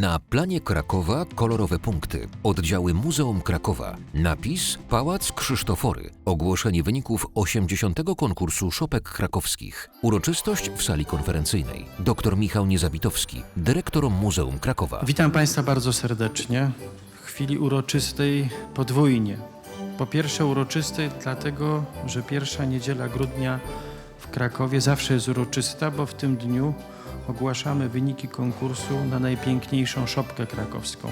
Na planie Krakowa kolorowe punkty. Oddziały Muzeum Krakowa. Napis Pałac Krzysztofory. Ogłoszenie wyników 80. konkursu szopek krakowskich. Uroczystość w sali konferencyjnej. Dr Michał Niezabitowski, dyrektor Muzeum Krakowa. Witam Państwa bardzo serdecznie. W chwili uroczystej podwójnie. Po pierwsze uroczystej dlatego, że pierwsza niedziela grudnia w Krakowie zawsze jest uroczysta, bo w tym dniu ogłaszamy wyniki konkursu na najpiękniejszą szopkę krakowską.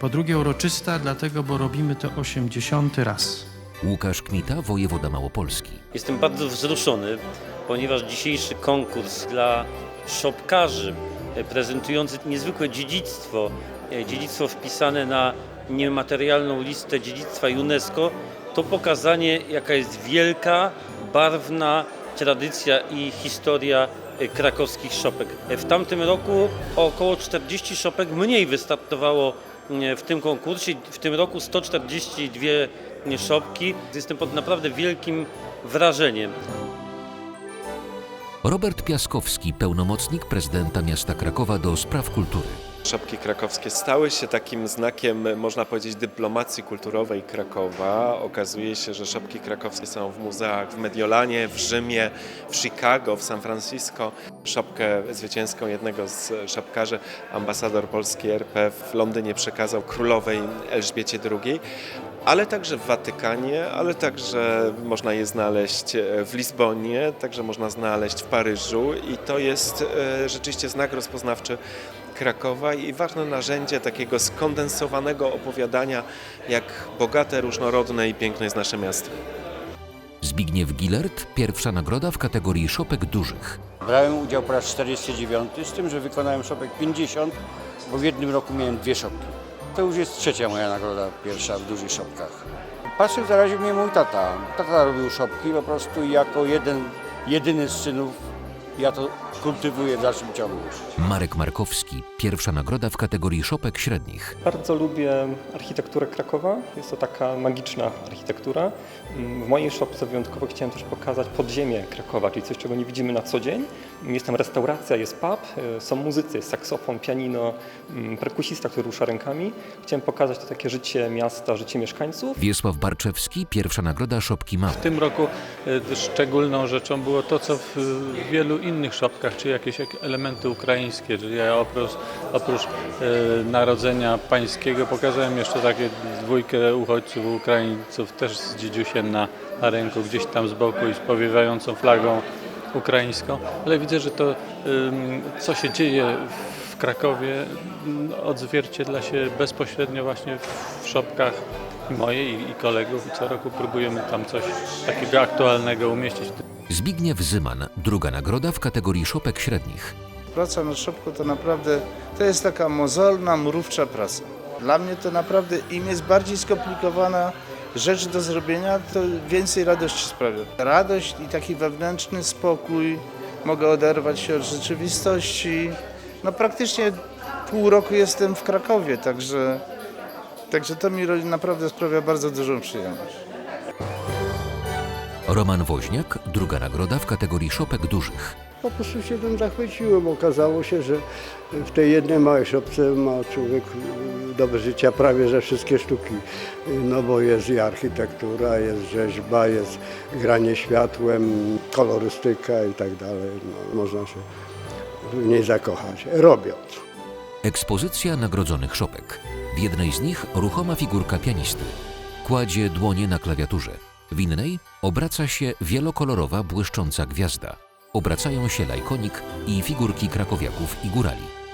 Po drugie uroczysta dlatego, bo robimy to 80 raz. Łukasz Kmita, wojewoda małopolski. Jestem bardzo wzruszony, ponieważ dzisiejszy konkurs dla szopkarzy e, prezentujący niezwykłe dziedzictwo, e, dziedzictwo wpisane na niematerialną listę dziedzictwa UNESCO, to pokazanie, jaka jest wielka, barwna tradycja i historia krakowskich szopek. E, W tamtym roku około 40 szopek mniej wystartowało e, w tym konkursie. W tym roku 142 szopki. Jestem pod naprawdę wielkim wrażeniem. Robert Piaskowski, pełnomocnik prezydenta miasta Krakowa do spraw kultury. Szopki krakowskie stały się takim znakiem, można powiedzieć, dyplomacji kulturowej Krakowa. Okazuje się, że szopki krakowskie są w muzeach w Mediolanie, w Rzymie, w Chicago, w San Francisco. Szopkę zwycięską jednego z szopkarzy ambasador Polski RP w Londynie przekazał królowej Elżbiecie II. Ale także w Watykanie, ale także można je znaleźć w Lizbonie, także można znaleźć w Paryżu i to jest e, rzeczywiście znak rozpoznawczy Krakowa i ważne narzędzie takiego skondensowanego opowiadania, jak bogate, różnorodne i piękne jest nasze miasto. Zbigniew Gilert, pierwsza nagroda w kategorii szopek dużych. Brałem udział po raz 49, z tym, że wykonałem szopek 50, bo w jednym roku miałem dwie szopki. To już jest trzecia moja nagroda, pierwsza w dużych szopkach. Patrzył zaraził mnie mój tata. Tata robił szopki po prostu i jako jeden, jedyny z synów ja to kultywuję w dalszym ciągu. Marek Markowski, pierwsza nagroda w kategorii szopek średnich. Bardzo lubię architekturę Krakowa. Jest to taka magiczna architektura. Mm, W mojej szopce wyjątkowo chciałem też pokazać podziemie Krakowa, czyli coś, czego nie widzimy na co dzień. Jest tam restauracja, jest pub, y, są muzycy, jest saksofon, pianino, mm, perkusista, który rusza rękami. Chciałem pokazać to takie życie miasta, życie mieszkańców. Wiesław Barczewski, pierwsza nagroda szopki małe. W tym roku e, szczególną rzeczą było to, co w e, wielu innych szopkach, czyli jakieś jak elementy ukraińskie, czyli ja oprócz, oprócz e, narodzenia pańskiego pokazałem jeszcze takie dwójkę uchodźców Ukraińców też z dzidziusiem na, na ręku, gdzieś tam z boku i z powiewającą flagą ukraińską, ale widzę, że to, co się dzieje w Krakowie, m, odzwierciedla się bezpośrednio właśnie w szopkach i moje i, i kolegów i co roku próbujemy tam coś takiego aktualnego umieścić. Zbigniew Zyman, druga nagroda w kategorii szopek średnich. Praca nad szopką to naprawdę, to jest taka mozolna, mrówcza praca. Dla mnie to naprawdę im jest bardziej skomplikowana rzecz do zrobienia, to więcej radości sprawia. Radość i taki wewnętrzny spokój, mogę oderwać się od rzeczywistości. No praktycznie pół roku jestem w Krakowie, także, także to mi naprawdę sprawia bardzo dużą przyjemność. Roman Woźniak, druga nagroda w kategorii szopek dużych. Po prostu się tym zachwyciłem. Okazało się, że w tej jednej małej szopce ma człowiek do życia prawie że wszystkie sztuki. No bo jest i architektura, jest rzeźba, jest granie światłem, kolorystyka i tak dalej. No, można się w niej zakochać, robiąc. Ekspozycja nagrodzonych szopek. W jednej z nich ruchoma figurka pianisty. Kładzie dłonie na klawiaturze. W innej obraca się wielokolorowa błyszcząca gwiazda. Obracają się lajkonik i figurki krakowiaków i górali.